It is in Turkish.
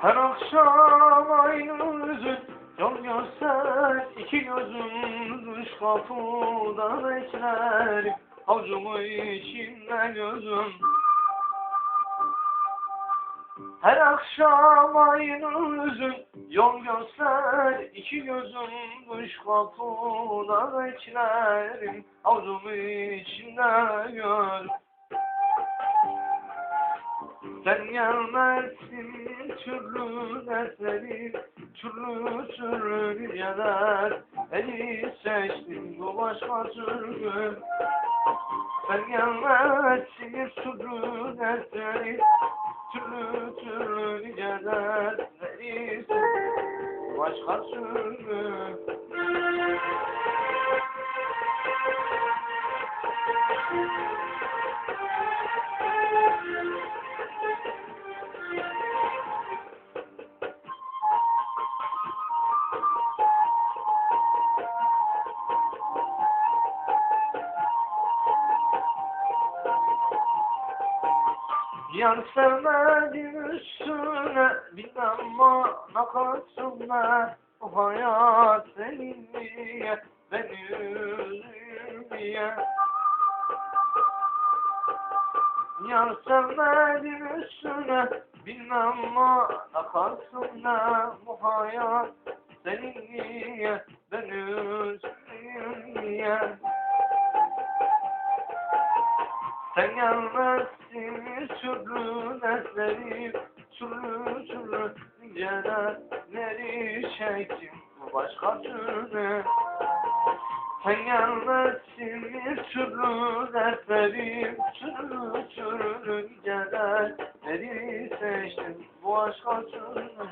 Her akşam aynı yüzün Yol göster iki gözüm Dış kapıda beklerim Avucumu içinde gözüm. Her akşam aynı yüzün Yol göster iki gözüm Dış kapıda beklerim Avucumu içinde gözüm sen gelmezsin türlü dertleri, türlü türlü geceler. Eli seçtim başka türlü. Sen gelmezsin türlü dertleri, türlü türlü geceler. Eli seçtim bu başka türlü. Yar sevmedim üstüne bilmem bana kaçsınlar Bu hayat senin diye beni üzülmeye Yar sevmedim üstüne bilmem bana kaçsınlar Bu hayat senin diye sen gelmezsin türlü dertleri, türlü türlü celalleri çektim başka türlü. Sen gelmezsin türlü dertleri, türlü türlü celalleri seçtim bu başka türlü.